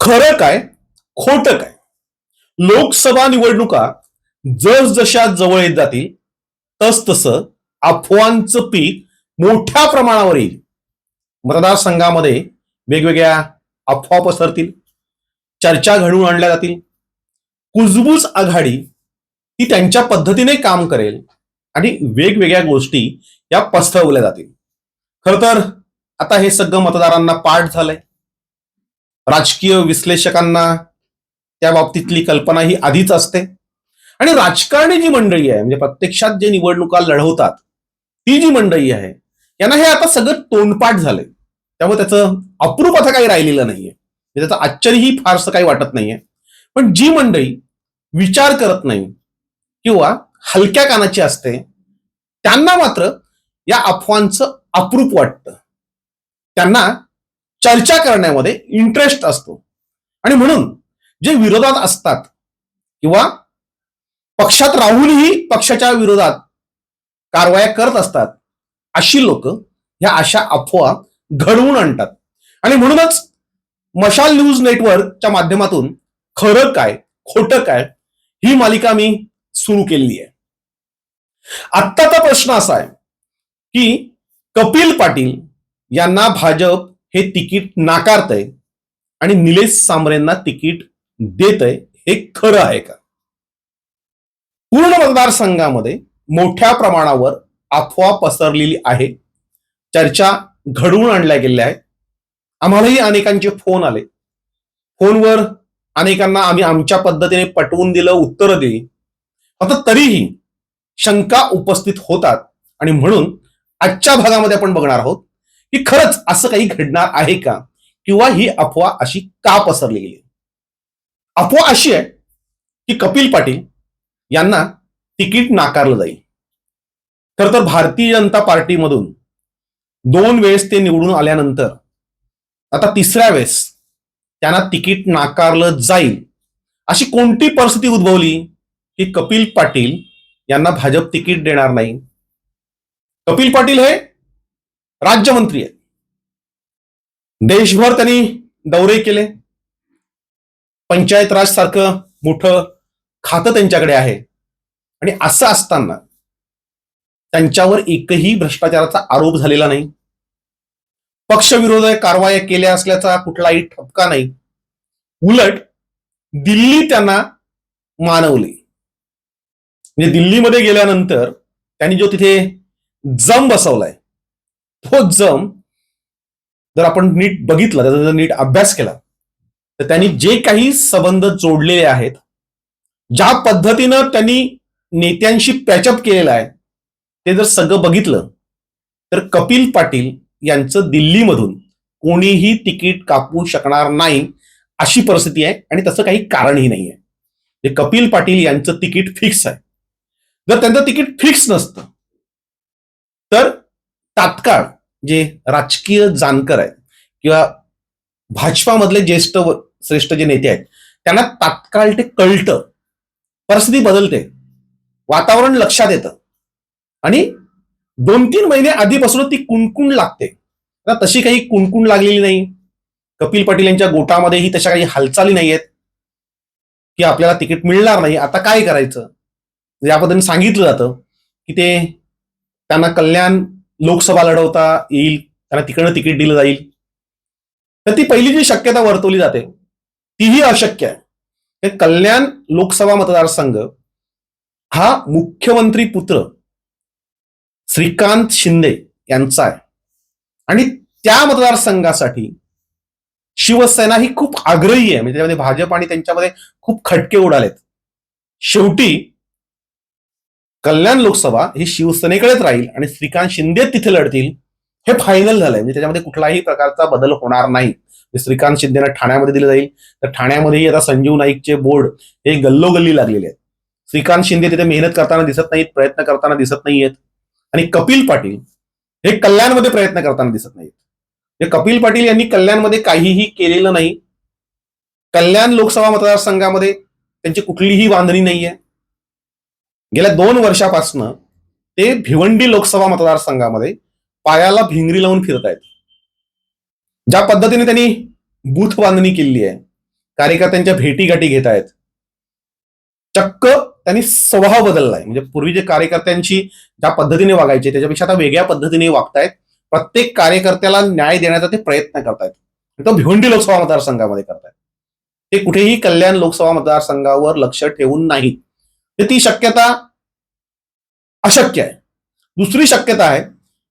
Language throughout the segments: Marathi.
खरं काय खोटं काय? लोकसभा निवडणुका जसजशा जवळ येत जातील तस तसं अफवांचं पीक मोठ्या प्रमाणावर येईल. मतदारसंघामध्ये वेगवेगळ्या अफवा पसरतील चर्चा घडवून आणल्या जातील. कुजबूज आघाडी ही त्यांच्या पद्धतीने काम करेल आणि वेगवेगळ्या गोष्टी या पसरवल्या जातील. खरं तर आता हे सगळं मतदारांना पाठ झालंय. राजकीय विश्लेषकांना त्या बाबतीतली कल्पना ही आधीच असते. आणि राजकारणी जी मंडळी आहे म्हणजे प्रत्यक्षात जे निवडणुका लढवतात ती जी मंडळी आहे यांना हे आता सगळं तोंडपाठ झालंय. त्यामुळे त्याचं अप्रूप आता काही राहिलेलं नाहीये. म्हणजे त्याचं आश्चर्यही फारसं काही वाटत नाहीये. पण जी मंडळी विचार करत नाही किंवा हलक्या कानाची असते त्यांना मात्र या अफवांचं अप्रूप वाटतं. त्यांना चर्चा करण्यामध्ये इंटरेस्ट असतो. आणि म्हणून जे विरोधात असतात किंवा पक्षात राहूनही पक्षाच्या विरोधात कारवाया करत असतात अशी लोक ह्या अशा अफवा घडवून आणतात. आणि म्हणूनच मशाल न्यूज नेटवर्कच्या माध्यमातून खरं काय खोटं काय ही मालिका मी सुरू केलेली आहे. आत्ताचा प्रश्न असा आहे की कपिल पाटील यांना भाजप हे तिकीट नाकारतंय आणि निलेश सांबरेंना तिकीट देत आहे हे खरं आहे का? पूर्ण मतदारसंघामध्ये मोठ्या प्रमाणावर अफवा पसरलेली आहे. चर्चा घडवून आणल्या गेल्या आहेत. आम्हालाही अनेकांचे फोन आले. फोनवर अनेकांना आम्ही आमच्या पद्धतीने पटवून दिलं उत्तरं दिली. आता तरीही शंका उपस्थित होतात आणि म्हणून आजच्या भागामध्ये आपण बघणार आहोत की खरंच असं काही घडणार आहे का? किंवा ही अफवा अशी का पसरली गेली अफवा अशी आहे की कपिल पाटील यांना तिकीट नाकारलं जाईल. खर तर भारतीय जनता पार्टीमधून दोन वेळेस ते निवडून आल्यानंतर आता तिसऱ्या वेळेस त्यांना तिकीट नाकारलं जाईल. अशी कोणती परिस्थिती उद्भवली की कपिल पाटील यांना भाजप तिकीट देणार नाही? कपिल पाटील हे राज्यमंत्री आहेत. देशभर त्यांनी दौरे केले. पंचायत राज सारखं मोठं खातं त्यांच्याकडे आहे. आणि असं असताना त्यांच्यावर एकही भ्रष्टाचाराचा आरोप झालेला नाही. पक्षविरोध कारवाया केल्या असल्याचा कुठलाही ठपका नाही. उलट दिल्ली त्यांना मानवली. म्हणजे दिल्लीमध्ये गेल्यानंतर त्यांनी जो तिथे जम बसवलाय तो जम जर आपण नीट बघितलं त्याचा जर नीट अभ्यास केला तर त्यांनी जे काही संबंध जोडलेले आहेत ज्या पद्धतीनं त्यांनी नेत्यांशी पॅचअप केलेलं आहे ते जर सगळं बघितलं तर कपिल पाटील यांचं दिल्लीमधून कोणीही तिकीट कापू शकणार नाही अशी परिस्थिती आहे आणि तसं काही कारणही नाही आहे. कपिल पाटील यांचं तिकीट फिक्स आहे. जर त्यांचं तिकीट फिक्स नसतं तर तात्काळ जे राजकीय जाणकर आहेत किंवा भाजपामधले ज्येष्ठ व श्रेष्ठ जे नेते आहेत त्यांना तात्काळ ते कळतं. परिस्थिती बदलते. वातावरण लक्षात येतं. आणि दोन तीन महिने आधीपासून ती कुणकुण लागते. आता तशी काही कुणकुण लागलेली नाही. कपिल पाटील यांच्या गोटामध्येही तशा काही हालचाली नाही आहेत की आपल्याला तिकीट मिळणार नाही. आता काय करायचं? या पद्धतीने सांगितलं जातं की ते त्यांना कल्याण लोकसभा लढवता येईल त्यांना तिकडनं तिकीट दिलं जाईल. तर ती पहिली जी शक्यता वर्तवली जाते तीही अशक्य आहे. हे कल्याण लोकसभा मतदारसंघ हा मुख्यमंत्री पुत्र श्रीकांत शिंदे यांचा आहे. आणि त्या मतदारसंघासाठी शिवसेना ही खूप आग्रही आहे. म्हणजे त्यामध्ये भाजप आणि त्यांच्यामध्ये खूप खटके उडालेत. शेवटी कल्याण लोकसभा ही शिवसेनेकडेच राहील आणि श्रीकांत शिंदे तिथे लढतील हे फायनल झालंय. म्हणजे त्याच्यामध्ये कुठलाही प्रकारचा बदल होणार नाही. श्रीकांत शिंदेना ठाण्यामध्ये दिलं जाईल तर ठाण्यामध्येही आता संजीव नाईकचे बोर्ड हे गल्लोगल्ली लागलेले आहेत. श्रीकांत शिंदे तिथे मेहनत करताना दिसत नाहीत प्रयत्न करताना दिसत नाहीयेत. आणि कपिल पाटील हे कल्याणमध्ये प्रयत्न करताना दिसत नाहीत हे म्हणजे कपिल पाटील यांनी कल्याणमध्ये काहीही केलेलं नाही. कल्याण लोकसभा मतदारसंघामध्ये त्यांची कुठलीही बांधणी नाहीये. गेल्या दोन वर्षापासनं ते भिवंडी लोकसभा मतदारसंघामध्ये पायाला भिंगरी लावून फिरत आहेत. ज्या पद्धतीने त्यांनी बूथ बांधणी केलेली आहे कार्यकर्त्यांच्या भेटीगाठी घेत आहेत चक्क त्यांनी स्वभाव बदललाय. म्हणजे पूर्वी जे कार्यकर्त्यांची ज्या पद्धतीने वागायचे त्याच्यापेक्षा आता वेगळ्या पद्धतीने वागतायत. प्रत्येक कार्यकर्त्याला न्याय देण्याचा ते प्रयत्न करतायत. तो भिवंडी लोकसभा मतदारसंघामध्ये करतायत. ते कुठेही कल्याण लोकसभा मतदारसंघावर लक्ष ठेवून नाहीत. तर ती शक्यता अशक्य आहे. दुसरी शक्यता आहे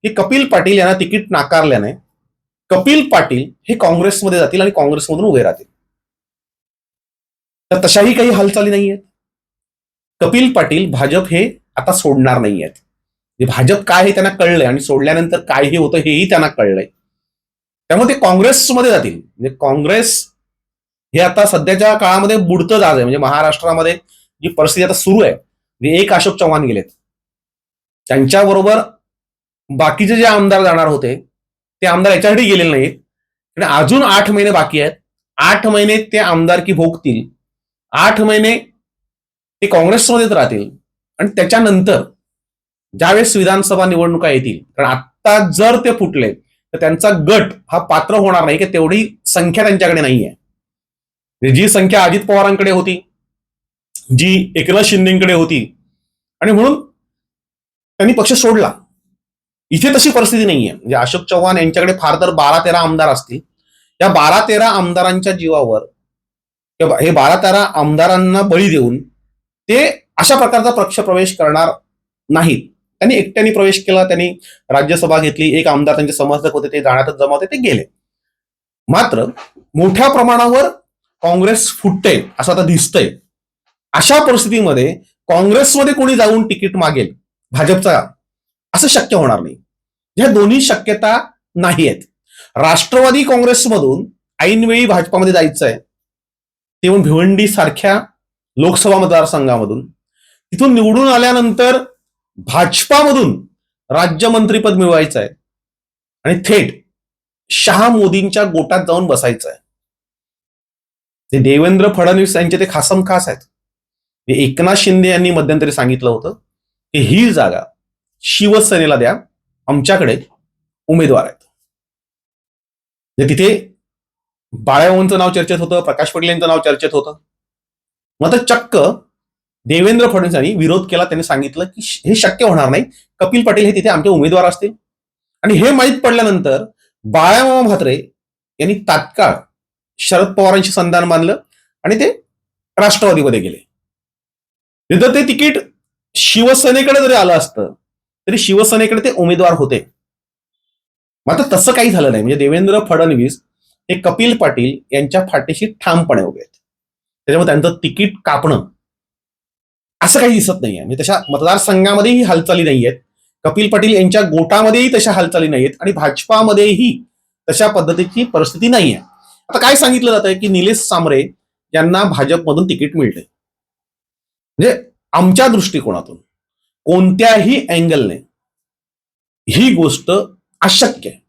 की कपिल पाटील यांना तिकीट नाकारल्याने कपिल पाटील हे काँग्रेसमध्ये जातील आणि काँग्रेसमधून उभे राहतील. तर तशाही काही हालचाली नाही आहेत. कपिल पाटील भाजप हे आता सोडणार नाही आहेत. भाजप काय हे त्यांना कळलंय आणि सोडल्यानंतर काय हे होतं हेही त्यांना कळलंय. त्यामुळे ते काँग्रेसमध्ये जातील. म्हणजे काँग्रेस हे आता सध्याच्या काळामध्ये बुडतं जात आहे. म्हणजे महाराष्ट्रामध्ये जी परिस्थिती आता सुरू आहे. म्हणजे एक अशोक चव्हाण गेलेत. त्यांच्याबरोबर बाकीचे जे आमदार जाणार होते ते आमदार याच्यासाठी गेलेले नाहीत. आणि अजून आठ महिने बाकी आहेत. आठ महिने ते आमदारकी भोगतील. आठ महिने ते काँग्रेसमध्येच राहतील. आणि त्याच्यानंतर ज्यावेळेस विधानसभा निवडणुका येतील कारण आत्ता जर ते फुटले तर त्यांचा गट हा पात्र होणार नाही की तेवढी संख्या त्यांच्याकडे नाही आहे म्हणजे जी संख्या अजित पवारांकडे होती जी एकनाथ शिंदेकडे होती. आणि म्हणून त्यांनी पक्ष सोडला. इथे तशी परिस्थिती नाहीये. म्हणजे अशोक चव्हाण यांच्याकडे फार तर बारा तेरा आमदार असतील. या बारा तेरा आमदारांच्या जीवावर हे बारा तेरा आमदारांना बळी देऊन ते अशा प्रकारचा पक्ष प्रवेश करणार नाहीत. त्यांनी एकट्याने प्रवेश केला त्यांनी राज्यसभा घेतली एक आमदार त्यांचे समर्थक होते ते जाण्यातच जमा होते ते गेले. मात्र मोठ्या प्रमाणावर काँग्रेस फुटते असं आता दिसतंय. अशा परिस्थितीमध्ये काँग्रेसमध्ये कोणी जाऊन तिकीट मागेल भाजपचा असं शक्य होणार नाही. ह्या दोन्ही शक्यता नाही आहेत राष्ट्रवादी काँग्रेसमधून ऐनवेळी भाजपामध्ये जायचं आहे ते पण भिवंडी सारख्या लोकसभा मतदारसंघामधून. तिथून निवडून आल्यानंतर भाजपामधून राज्यमंत्रीपद मिळवायचं आहे आणि थेट शहा मोदींच्या गोटात जाऊन बसायचं आहे ते देवेंद्र फडणवीस यांचे ते खासम खास आहेत. एकनाथ शिंदे यांनी मध्यंतरी सांगितलं होतं की ही जागा शिवसेनेला द्या आमच्याकडे उमेदवार आहेत. म्हणजे तिथे बाळाभाऊंचं नाव चर्चेत होतं प्रकाश पटेल यांचं नाव चर्चेत होतं. मात्र चक्क देवेंद्र फडणवीस यांनी विरोध केला त्यांनी सांगितलं की हे शक्य होणार नाही. कपिल पटेल हे तिथे आमचे उमेदवार असतील. आणि हे माहीत पडल्यानंतर बाळामामा म्हात्रे यांनी तात्काळ शरद पवारांशी संधान मानलं आणि ते राष्ट्रवादीमध्ये गेले. तिथं ते तिकीट शिवसेनेकडे जरी आलं असतं तरी शिवसेनेकडे ते उमेदवार होते. मात्र तसं काही झालं नाही. म्हणजे देवेंद्र फडणवीस हे कपिल पाटील यांच्या फाटीशी ठामपणे उभे आहेत. त्याच्यामुळे त्यांचं तिकीट कापणं असं काही दिसत नाहीये. म्हणजे तशा मतदारसंघामध्येही हालचाली नाही आहेत. कपिल पाटील यांच्या गोटामध्येही तशा हालचाली नाही आहेत आणि भाजपामध्येही तशा पद्धतीची परिस्थिती नाही आहे आता काय सांगितलं जात आहे की निलेश सामरे यांना भाजपमधून तिकीट मिळते म्हणजे आमच्या दृष्टिकोनातून कोणत्याही अँगलने ही गोष्ट अशक्य आहे.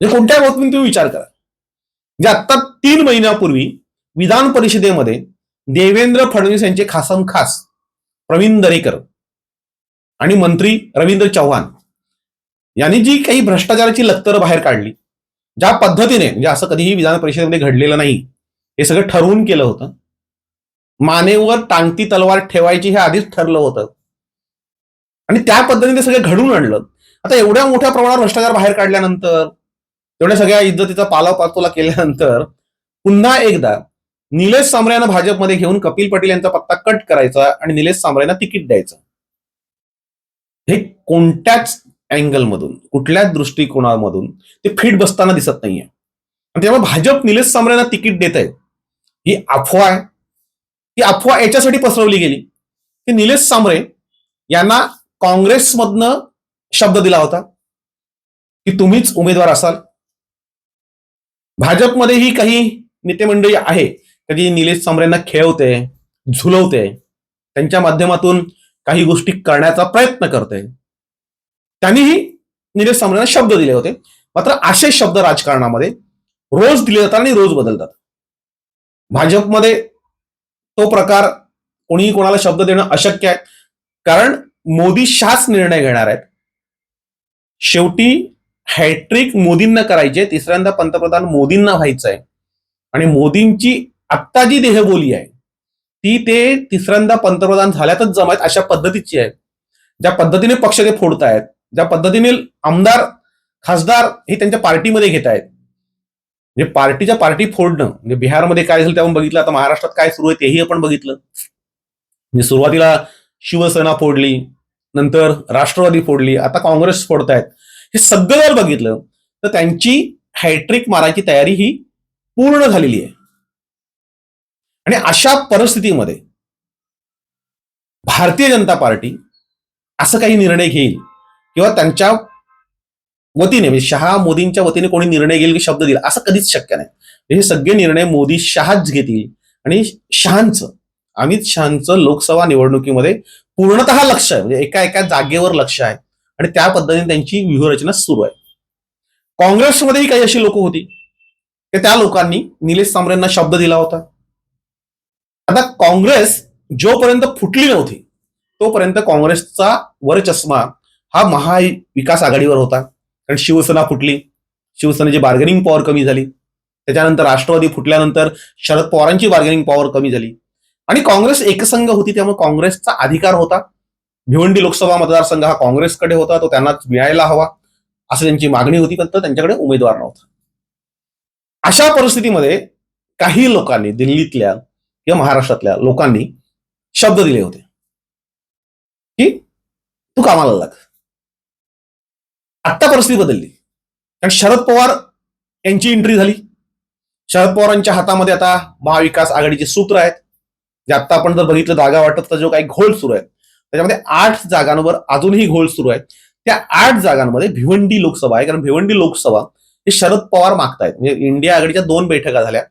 म्हणजे कोणत्या बाबतीत तुम्ही विचार करा. म्हणजे आत्ता तीन महिन्यापूर्वी विधान परिषदेमध्ये देवेंद्र फडणवीस यांचे खासम खास प्रवीण दरेकर आणि मंत्री रवींद्र चव्हाण यांनी जी काही भ्रष्टाचाराची लत्तर बाहेर काढली ज्या पद्धतीने म्हणजे असं कधीही विधान परिषदेमध्ये घडलेलं नाही हे सगळं ठरवून केलं होतं. मानेवर टांगती तलवार ठेवायची हे आधीच ठरलं होतं. आणि त्या पद्धतीने ते सगळं घडून आणलं. आता एवढ्या मोठ्या प्रमाणावर भ्रष्टाचार बाहेर काढल्यानंतर एवढ्या सगळ्या इज्जतीचा पालापाचोला केल्यानंतर पुन्हा एकदा निलेश सांबरे भाजपमध्ये घेऊन कपिल पाटील यांचा पत्ता कट करायचा आणि निलेश सांबरे तिकीट द्यायचं. हे कोणत्याच अँगलमधून कुठल्याच दृष्टिकोनामधून ते फिट बसताना दिसत नाहीये. आणि त्यामुळे भाजप निलेश सांबरे तिकीट देत आहे ही अफवा आहे. ही अफवा याच्यासाठी पसरवली गेली. की निलेश सामरे यांना काँग्रेसमधनं शब्द दिला होता. की तुम्हीच उमेदवार असाल. भाजपमध्येही काही नेते मंडळी आहे. का निलेश सामरेंना खेळवते झुलवते त्यांच्या माध्यमातून काही गोष्टी करण्याचा प्रयत्न करते. त्यांनीही निलेश सामरेंना शब्द दिले होते. मात्र असे शब्द राजकारणामध्ये रोज दिले जातात आणि रोज बदलतात. भाजपमध्ये तो प्रकार कोणीही कोणाला शब्द देणं अशक्य आहे. कारण मोदी शाच निर्णय घेणार आहेत. शेवटी हॅट्रिक मोदींना करायचे तिसऱ्यांदा पंतप्रधान मोदींना व्हायचं आहे. आणि मोदींची आत्ता जी देहबोली आहे ती ते तिसऱ्यांदा पंतप्रधान झाल्यातच जमायत अशा पद्धतीची आहे. ज्या पद्धतीने पक्ष ते फोडतायत ज्या पद्धतीने आमदार खासदार हे त्यांच्या पार्टीमध्ये घेत आहेत म्हणजे पार्टीच्या पार्टी फोडणं. म्हणजे बिहारमध्ये काय झालं ते बघितलं आता महाराष्ट्रात काय सुरू आहे तेही आपण बघितलं. म्हणजे सुरुवातीला शिवसेना फोडली नंतर राष्ट्रवादी फोडली आता काँग्रेस फोडतायत. हे सगळं जर बघितलं तर त्यांची हॅट्रिक मारायची तयारी ही पूर्ण झालेली आहे. आणि अशा परिस्थितीमध्ये भारतीय जनता पार्टी असं काही निर्णय घेईल किंवा त्यांच्या वतीने म्हणजे शहा मोदींच्या वतीने कोणी निर्णय घेईल की शब्द देईल असं कधीच शक्य नाही. म्हणजे हे सगळे निर्णय मोदी शहाच घेतील आणि शहांचं अमित शहांचं लोकसभा निवडणुकीमध्ये पूर्णतः लक्ष आहे. म्हणजे एका एका जागेवर लक्ष आहे. आणि त्या पद्धतीने त्यांची व्यूहरचना सुरू आहे. काँग्रेसमध्येही काही अशी लोक होती की त्या लोकांनी निलेश सांबरेंना शब्द दिला होता. आता काँग्रेस जोपर्यंत फुटली नव्हती तोपर्यंत काँग्रेसचा वरचष्मा हा महाविकास आघाडीवर होता. कारण शिवसेना फुटली. शिवसेनेची बार्गेनिंग पॉवर कमी झाली. त्याच्यानंतर राष्ट्रवादी फुटल्यानंतर शरद पवारांची बार्गेनिंग पॉवर कमी झाली. आणि काँग्रेस एकसंघ होती त्यामुळे काँग्रेसचा अधिकार होता. भिवंडी लोकसभा मतदारसंघ हा काँग्रेसकडे होता तो त्यांनाच मिळायला हवा असं त्यांची मागणी होती पण त्यांच्याकडे उमेदवार नव्हता. अशा परिस्थितीमध्ये काही लोकांनी दिल्लीतल्या किंवा महाराष्ट्रातल्या लोकांनी शब्द दिले होते. की तू कामाला लाग. आत्ता परिस्थिती बदलली. कारण शरद पवार यांची एंट्री झाली. शरद पवारांच्या हातामध्ये आता महाविकास आघाडीचे सूत्र आहेत. जे आता आपण जर बघितलं जागा वाटत तर जो काही घोळ सुरू आहे त्याच्यामध्ये आठ जागांवर अजूनही घोळ सुरू आहे त्या आठ जागांमध्ये भिवंडी लोकसभा आहे. कारण भिवंडी लोकसभा हे शरद पवार मागतायत. म्हणजे इंडिया आघाडीच्या दोन बैठका झाल्या.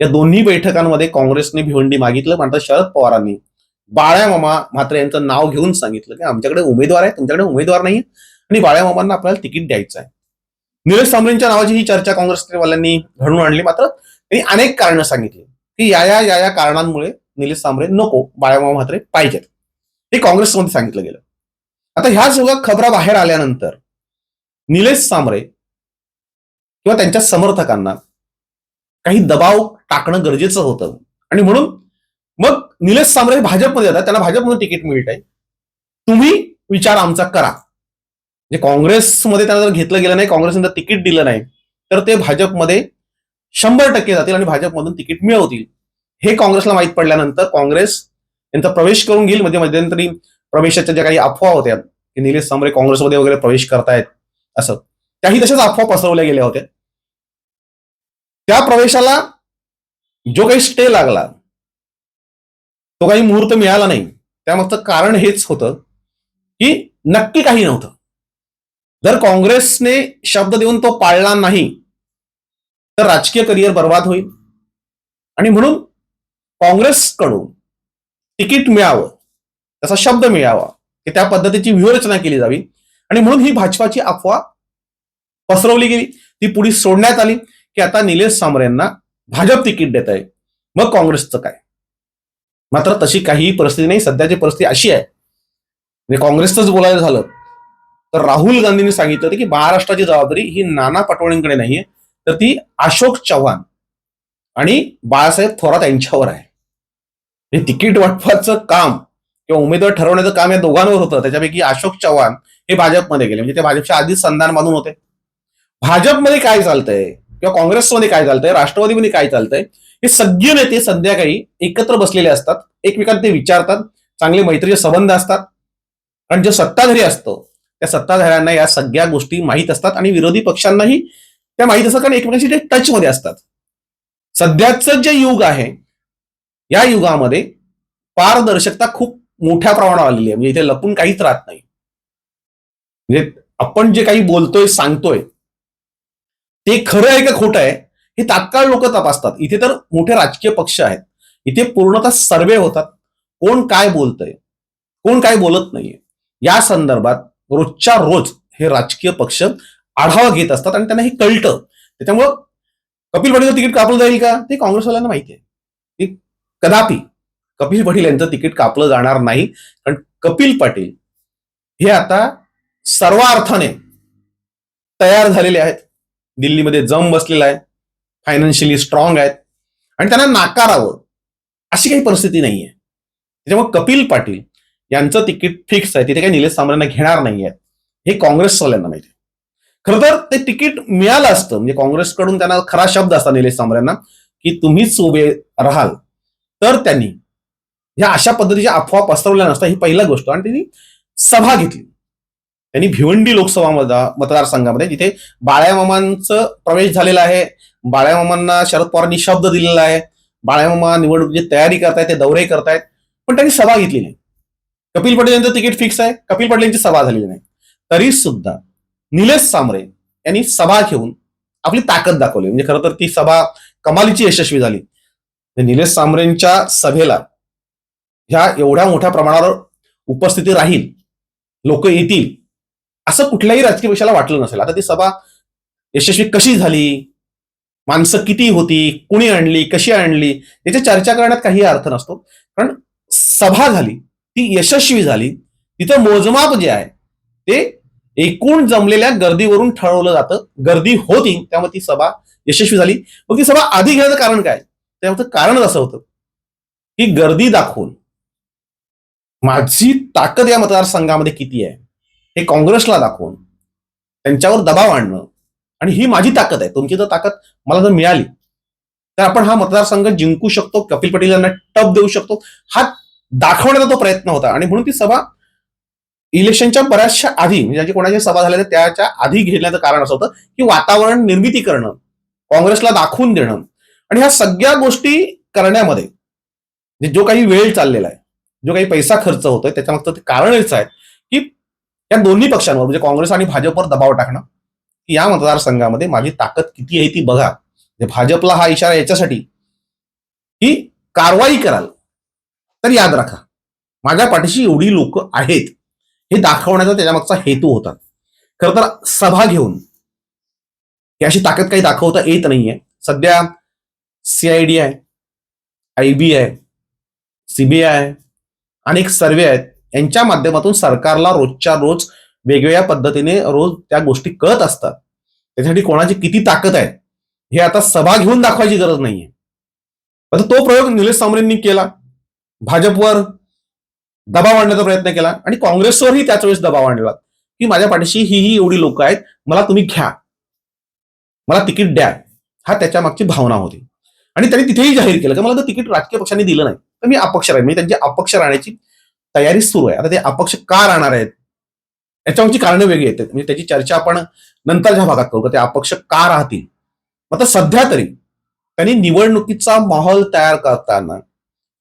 या दोन्ही बैठकांमध्ये काँग्रेसने भिवंडी मागितलं मात्र शरद पवारांनी बाळ्या मामा मात्र यांचं नाव घेऊन सांगितलं की आमच्याकडे उमेदवार आहे तुमच्याकडे उमेदवार नाही आणि बाळ्या मामांना आपल्याला तिकीट द्यायचं आहे निलेश सांबरेंच्या नावाची ही चर्चा काँग्रेसवाल्यांनी घडून आणली. मात्र त्यांनी अनेक कारणं सांगितली. की या या या या कारणांमुळे निलेश सांबरे नको बाळ्यामामा म्हात्रे पाहिजेत. हे काँग्रेसमध्ये सांगितलं गेलं. आता ह्या सगळ्या खबरा बाहेर आल्यानंतर निलेश सांबरे किंवा त्यांच्या समर्थकांना काही दबाव टाकणं गरजेचं होतं. आणि म्हणून मग निलेश सांबरे भाजपमध्ये येतात. त्यांना भाजपमधून तिकीट मिळत आहे तुम्ही विचार आमचा करा. म्हणजे काँग्रेसमध्ये त्यांना जर घेतलं गेलं नाही काँग्रेसने जर तिकीट दिलं नाही तर ते भाजपमध्ये शंभर टक्के जातील आणि भाजपमधून तिकीट मिळवतील. हे काँग्रेसला माहीत पडल्यानंतर काँग्रेस यांचा प्रवेश करून घेईल. म्हणजे मध्यंतरी प्रवेशाच्या ज्या काही अफवा होत्या की निलेश सांबरे काँग्रेसमध्ये वगैरे प्रवेश करतायत असं. त्याही तशाच अफवा पसरवल्या गेल्या होत्या. त्या प्रवेशाला जो काही स्टे लागला तो काही मुहूर्त मिळाला नाही. त्यामागचं कारण हेच होतं की नक्की काही नव्हतं. जर काँग्रेसने शब्द देऊन तो पाळला नाही तर राजकीय करिअर बर्बाद होईल. आणि म्हणून काँग्रेसकडून तिकीट मिळावं त्याचा शब्द मिळावा की त्या पद्धतीची व्यूहरचना केली जावी. आणि म्हणून ही भाजपाची अफवा पसरवली गेली. ती पुढे सोडण्यात आली की आता निलेश सामरेंना भाजप तिकीट देत आहे. मग काँग्रेसचं काय? मात्र तशी काहीही परिस्थिती नाही. सध्याची परिस्थिती अशी आहे. म्हणजे काँग्रेसचंच बोलायचं झालं तर राहुल गांधींनी सांगितलं होतं की महाराष्ट्राची जबाबदारी ही नाना पटोलेंकडे नाहीये. तर ती अशोक चव्हाण आणि बाळासाहेब थोरात यांच्यावर आहे. हे तिकीट वाटपाचं काम किंवा उमेदवार ठरवण्याचं काम या दोघांवर होतं. त्याच्यापैकी अशोक चव्हाण हे भाजपमध्ये गेले. म्हणजे ते भाजपच्या आधीच संधान बांधून होते. भाजपमध्ये काय चालतंय किंवा काँग्रेसमध्ये काय चालतंय राष्ट्रवादीमध्ये काय चालतंय हे सगळे नेते संध्याकाळी एकत्र बसलेले असतात. एकमेकांना ते विचारतात. चांगले मैत्रीचे संबंध असतात. कारण जे सत्ताधारी असतो त्या सत्ताधाऱ्यांना या सगळ्या गोष्टी माहीत असतात आणि विरोधी पक्षांनाही त्या माहीत असतात कारण एकमेकांशी ते टचमध्ये असतात. सध्याचं जे युग आहे या युगामध्ये पारदर्शकता खूप मोठ्या प्रमाणावर आलेली आहे. म्हणजे इथे लपून काहीच राहत नाही. म्हणजे आपण जे काही बोलतोय सांगतोय ते खरं आहे का खोटं आहे हे तात्काळ लोक तपासतात. इथे तर मोठे राजकीय पक्ष आहेत. इथे पूर्णतः सर्वे होतात. कोण काय बोलतंय कोण काय बोलत नाहीये. या संदर्भात रोजच्या रोज हे राजकीय पक्ष आढावा घेत असतात आणि त्यांना हे कळतं. त्याच्यामुळं कपिल पाटीलचं तिकीट कापलं जाईल का? ते काँग्रेसवाल्यांना माहिती आहे. की कदापि कपिल पाटील यांचं तिकीट कापलं जाणार नाही. कारण कपिल पाटील हे आता सर्व अर्थाने तयार झालेले आहेत. दिल्लीमध्ये जम बसलेला आहे. फायनान्शियली स्ट्रॉंग आहेत. आणि त्यांना नाकारावं अशी काही परिस्थिती नाही आहे त्याच्यामुळे कपिल पाटील यांचं तिकीट फिक्स आहे. तिथे काही निलेश सामरेंना घेणार नाहीये. हे काँग्रेसवाल्यांना माहिती आहे. खरं तर ते तिकीट मिळालं असतं. म्हणजे काँग्रेसकडून त्यांना खरा शब्द असता निलेश सामरेंना की तुम्हीच उभे राहाल. तर त्यांनी ह्या अशा पद्धतीच्या अफवा पसरवल्या नसता. ही पहिला गोष्ट. आणि त्यांनी सभा घेतली. त्यांनी भिवंडी लोकसभा मतदारसंघामध्ये जिथे बाळ्यामामांचं प्रवेश झालेला आहे. बाळ्यामामांना शरद पवारांनी शब्द दिलेला आहे. बाळ्यामामा निवडणुकीची तयारी करतायत ते दौरे करतायत. पण त्यांनी सभा घेतली नाही. कपिल पटेल यांचं तिकीट फिक्स आहे. कपिल पटेल यांची सभा झालेली नाही. तरी सुद्धा निलेश सामरे यांनी सभा घेऊन आपली ताकद दाखवली. म्हणजे खरं तर ती सभा कमालीची यशस्वी झाली. निलेश सामरेंच्या सभेला ह्या एवढ्या मोठ्या प्रमाणावर उपस्थिती राहील लोक येतील असं कुठल्याही राजकीय पक्षाला वाटलं नसेल. आता ती सभा यशस्वी कशी झाली? माणसं किती होती? कुणी आणली? कशी आणली? याची चर्चा करण्यात काही अर्थ नसतो. कारण सभा झाली. ती यशस्वी झाली. तिथं मोजमाप जे आहे ते एकूण जमलेल्या गर्दीवरून ठरवलं जातं. गर्दी होती त्यामुळे ती सभा यशस्वी झाली. मग ती सभा आधी घेण्याचं कारण काय? त्यामुळे कारणच असं होतं की गर्दी दाखवून माझी ताकद या मतदारसंघामध्ये किती आहे हे काँग्रेसला दाखवून त्यांच्यावर दबाव आणणं आणि ही माझी ताकद आहे. तुमची जर ताकद मला जर मिळाली तर आपण हा मतदारसंघ जिंकू शकतो. कपिल पटेल यांना टप देऊ शकतो. हा दाखवण्याचा तो प्रयत्न होता. आणि म्हणून ती सभा इलेक्शनच्या बऱ्याचशा आधी म्हणजे ज्याची कोणाची सभा झाल्या त्याच्या आधी घेण्याचं कारण असं होतं की वातावरण निर्मिती करणं काँग्रेसला दाखवून देणं. आणि ह्या सगळ्या गोष्टी करण्यामध्ये जो काही वेळ चाललेला आहे जो काही पैसा खर्च होतोय त्याच्यामागचं ते कारणच आहे की या दोन्ही पक्षांवर म्हणजे काँग्रेस आणि भाजपवर दबाव टाकणं की या मतदारसंघामध्ये माझी ताकद किती आहे ती बघा. भाजपला हा इशारा याच्यासाठी की कारवाई कराल. तर याद राखा माझ्या पाठीशी एवढी लोक आहेत हे दाखवण्याचा त्याच्यामागचा हेतू होता. खरं तर सभा घेऊन याची अशी ताकद काही दाखवता येत नाहीये. सध्या सीआयडी आहे आय बी आय सीबीआय अनेक सर्वे आहेत. यांच्या माध्यमातून सरकारला रोजच्या रोज वेगवेगळ्या पद्धतीने रोज त्या गोष्टी कळत असतात. त्यासाठी कोणाची किती ताकद आहे हे आता सभा घेऊन दाखवायची गरज नाहीये. आता तो प्रयोग निलेश सामरेंनी केला. भाजपवर दबाव आणण्याचा प्रयत्न केला आणि काँग्रेसवरही त्याच वेळेस दबाव आणला की माझ्या पाठीशी ही ही एवढी लोक आहेत मला तुम्ही घ्या. मला तिकीट द्या. हा त्याच्या मागची भावना होती. आणि त्यांनी तिथेही जाहीर केलं की मला तर तिकीट राजकीय पक्षांनी दिलं नाही. तर मी अपक्ष राहील म्हणजे त्यांची अपक्ष राहण्याची तयारी सुरू आहे. आता ते अपक्ष का राहणार आहेत? याच्यावरची कारणं वेगळी आहेत. म्हणजे त्याची चर्चा आपण नंतरच्या भागात करू का ते अपक्ष का राहतील? आता सध्या तरी त्यांनी निवडणुकीचा माहोल तयार करताना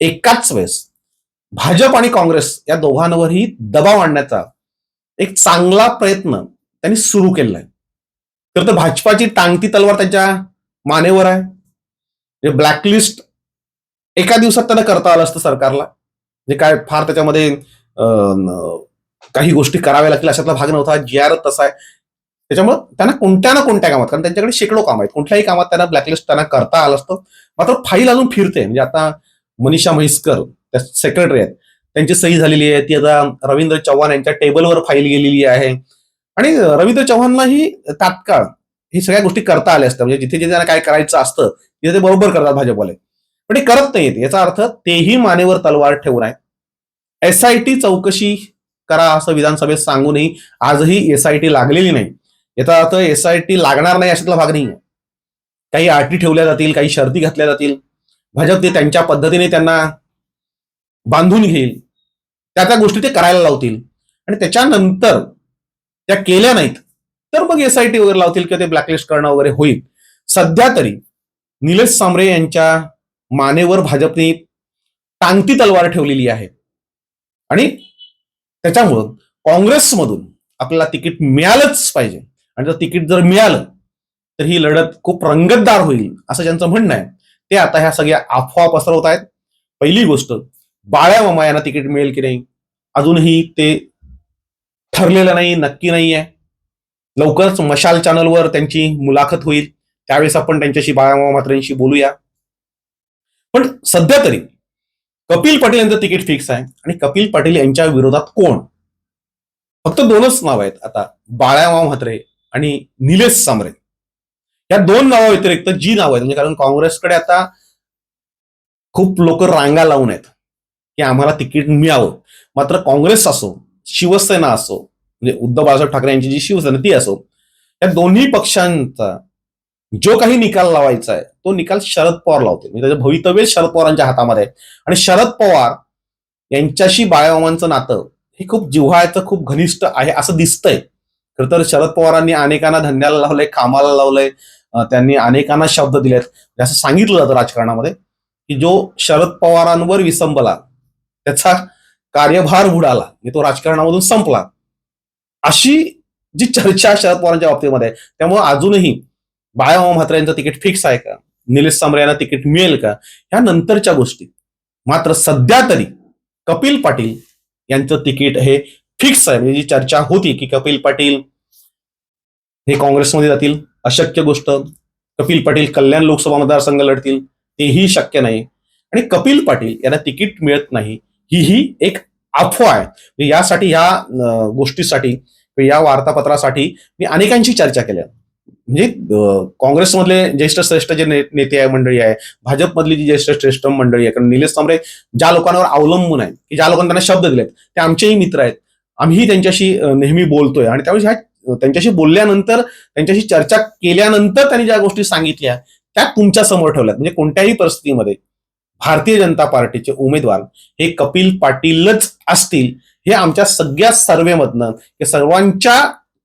एकाच वेळेस भाजप आणि काँग्रेस या दोघांवरही दबाव आणण्याचा एक चांगला प्रयत्न त्यांनी सुरू केलेला आहे तर तर भाजपाची टांगती तलवार त्यांच्या मानेवर आहे. ब्लॅकलिस्ट एका दिवसात त्यांना करता आलं असतं सरकारला. जे काय फार त्याच्यामध्ये काही गोष्टी कराव्या लागतील अशातला भाग नव्हता. जी आर तसा आहे. त्याच्यामुळे त्यांना कोणत्या ना कोणत्या कामात कारण त्यांच्याकडे शेकडो काम आहेत. कुठल्याही कामात त्यांना ब्लॅकलिस्ट त्यांना करता आलं असतं. मात्र फाईल अजून फिरते. म्हणजे आता मनीषा म्हैसकर त्या सेक्रेटरी आहेत. त्यांची सही झालेली आहे. ती आता रवींद्र चव्हाण यांच्या टेबलवर फाईल गेलेली आहे. आणि रवींद्र चव्हाणलाही तात्काळ ही सगळ्या गोष्टी करता आल्या असतात. म्हणजे जिथे जिथे त्यांना काय करायचं असतं तिथे ते बरोबर करतात भाजपवाले. पण ते करत नाहीत याचा अर्थ तेही मानेवर तलवार ठेवून आहे एस आय टी चौकशी करा असं विधानसभेत सांगूनही आजही एस आय टी लागलेली नाही. याचा अर्थ एस आय टी लागणार नाही अशातला भाग नाही काही अटी ठेवल्या जातील काही शर्ती घातल्या जातील. भाजप ते त्यांच्या पद्धतीने त्यांना बांधून घेईल. त्या त्या गोष्टी ते करायला लावतील. आणि त्याच्यानंतर त्या केल्या नाहीत तर मग एस आय टी वगैरे लावतील किंवा ते ब्लॅकलिस्ट करणं वगैरे होईल. सध्या तरी निलेश सांबरे यांच्या मानेवर भाजपने टांगती तलवार ठेवलेली आहे. आणि त्याच्यामुळं काँग्रेसमधून आपल्याला तिकीट मिळालंच पाहिजे. आणि जर तिकीट जर मिळालं तर ही लढत खूप रंगतदार होईल असं ज्यांचं म्हणणं आहे. ते आता ह्या सगळ्या अफवा पसरवत आहेत. पहिली गोष्ट बाळ्या मामा यांना तिकीट मिळेल की नाही? अजूनही ते ठरलेलं नाही नक्की नाही आहे. लवकरच मशाल चॅनलवर त्यांची मुलाखत होईल. त्यावेळेस आपण त्यांच्याशी बाळामामा मात्रेंशी बोलूया. पण सध्या तरी कपिल पाटील यांचं तिकीट फिक्स आहे आणि कपिल पाटील यांच्या विरोधात कोण? फक्त दोनच नाव आहेत आता. बाळामामा म्हात्रे आणि निलेश सामरे. या दोन नावाव्यतिरिक्त जी नावं आहेत म्हणजे कारण काँग्रेसकडे आता खूप लोक रांगा लावून आहेत की आम्हाला तिकीट मिळावं. मात्र काँग्रेस असो शिवसेना असो म्हणजे उद्धव बाळासाहेब ठाकरे यांची जी शिवसेना ती असो या दोन्ही पक्षांचा जो काही निकाल लावायचा आहे तो निकाल शरद पवार लावते म्हणजे त्याचं भवितव्य शरद पवारांच्या हातामध्ये आहे. आणि शरद पवार यांच्याशी बाळामामांचं नातं हे खूप जिव्हाळ्याचं खूप घनिष्ठ आहे असं दिसतंय. खरं तर शरद पवारांनी अनेकांना धंद्याला लावलंय कामाला लावलंय. त्यांनी अनेकांना शब्द दिलेत. असं सांगितलं जातं राजकारणामध्ये की जो शरद पवारांवर विसंबला त्याचा कार्यभार बुडाला म्हणजे तो राजकारणामधून संपला. अशी जी चर्चा शरद पवारांच्या बाबतीमध्ये आहे त्यामुळे अजूनही बाळामामा म्हात्रे यांचं तिकीट फिक्स आहे का? निलेश सांबरे यांना तिकीट मिळेल का? ह्या नंतरच्या गोष्टी. मात्र सध्या तरी कपिल पाटील यांचं तिकीट हे फिक्स आहे. म्हणजे जी चर्चा होती की कपिल पाटील हे काँग्रेसमध्ये जातील अशक्य गोष्ट कपिल पाटील कल्याण लोकसभा मतदारसंघ लढतील तेही शक्य नाही. आणि कपिल पाटील यांना तिकीट मिळत नाही. हीही ही एक अफवा आहे. म्हणजे यासाठी ह्या गोष्टीसाठी या वार्तापत्रासाठी मी अनेकांशी चर्चा केल्या. म्हणजे काँग्रेसमधले ज्येष्ठ श्रेष्ठ जे ने- नेते आहे मंडळी आहे भाजपमधली जी ज्येष्ठ श्रेष्ठ मंडळी आहे कारण निलेश तांबरे ज्या लोकांवर अवलंबून आहेत की ज्या लोकांना त्यांना शब्द दिलेत ते आमचेही मित्र आहेत आम्ही त्यांच्याशी नेहमी बोलतोय. आणि त्यावेळी ह्या त्यांच्याशी बोलल्यानंतर त्यांच्याशी चर्चा केल्यानंतर त्यांनी ज्या गोष्टी सांगितल्या त्या तुमच्यासमोर ठेवल्यात. म्हणजे कोणत्याही परिस्थितीमध्ये भारतीय जनता पार्टीचे उमेदवार हे कपिल पाटीलच असतील हे आमच्या सगळ्या सर्वेमधनं हे सर्वांच्या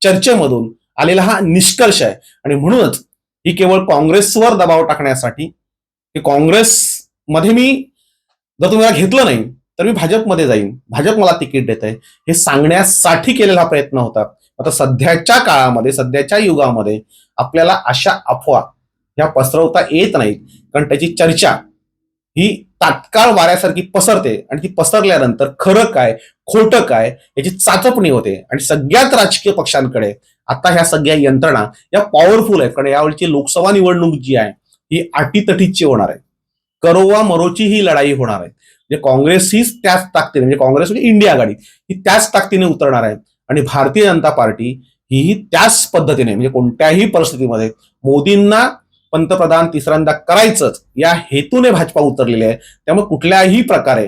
चर्चेमधून आलेला हा निष्कर्ष आहे. आणि म्हणूनच ही केवळ काँग्रेसवर दबाव टाकण्यासाठी की काँग्रेसमध्ये मी जर तुम्हाला घेतलं नाही तर मी भाजपमध्ये जाईन. भाजप मला तिकीट देत आहे हे सांगण्यासाठी केलेला हा प्रयत्न होता. आता सध्याच्या काळामध्ये सध्याच्या युगामध्ये आपल्याला अशा अफवा ह्या पसरवता येत नाहीत. कारण त्याची चर्चा ही तात्काळ वाऱ्यासारखी पसरते आणि ती पसरल्यानंतर खरं काय खोटं काय याची चाचपणी होते. आणि सगळ्याच राजकीय पक्षांकडे आता ह्या सगळ्या यंत्रणा या पॉवरफुल आहेत. कारण यावेळची लोकसभा निवडणूक जी आहे ही अटीतटीची होणार आहे. करोवा मरोची ही लढाई होणार आहे. म्हणजे काँग्रेस हीच त्याच ताकदीने म्हणजे काँग्रेस म्हणजे इंडिया आघाडी ही त्याच ताकदीने उतरणार आहे आणि भारतीय जनता पार्टी ही त्याच पद्धतीने म्हणजे कोणत्याही परिस्थितीमध्ये मोदींना पंतप्रधान तिसऱ्यांदा करायचंच या हेतूने भाजपा उतरलेली आहे. त्यामुळे कुठल्याही प्रकारे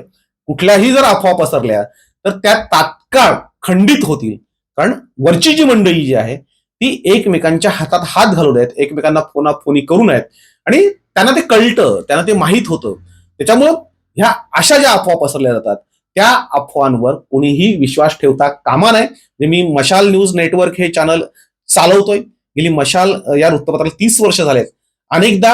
कुठल्याही जर अफवा पसरल्या तर त्या तात्काळ खंडित होतील. कारण वरची जी मंडळी जी आहे ती एकमेकांच्या हातात हात घालून आहेत एकमेकांना फोना फोनी करून आहेत. आणि त्यांना ते कळतं त्यांना ते माहीत होतं. त्याच्यामुळं ह्या अशा ज्या अफवा पसरल्या जातात त्या अफवांवर कुणीही विश्वास ठेवता कामा नये. म्हणजे मी मशाल न्यूज नेटवर्क हे चॅनल चालवतोय. गेली मशाल या वृत्तपत्राला तीस वर्ष झालेत. अनेकदा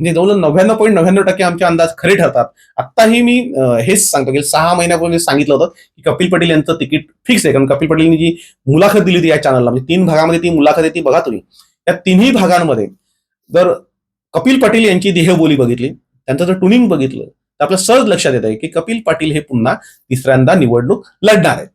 म्हणजे जवळ नव्याण्णव पॉईंट नव्याण्णव टक्के आमचे अंदाज खरे ठरतात. आत्ताही मी हेच सांगतो. की सहा महिन्यापूर्वी सांगितलं होतं की कपिल पटेल यांचं तिकीट फिक्स आहे. कारण कपिल पटेलनी जी मुलाखत दिली होती या चॅनलला म्हणजे तीन भागामध्ये ती मुलाखत आहे ती बघा तुम्ही. या तिन्ही भागांमध्ये जर कपिल पटेल यांची देहबोली बघितली त्यांचं जर टुनिंग बघितलं तर आपलं सहज लक्षात येत आहे की कपिल पाटील हे पुन्हा तिसऱ्यांदा निवडणूक लढणार आहेत.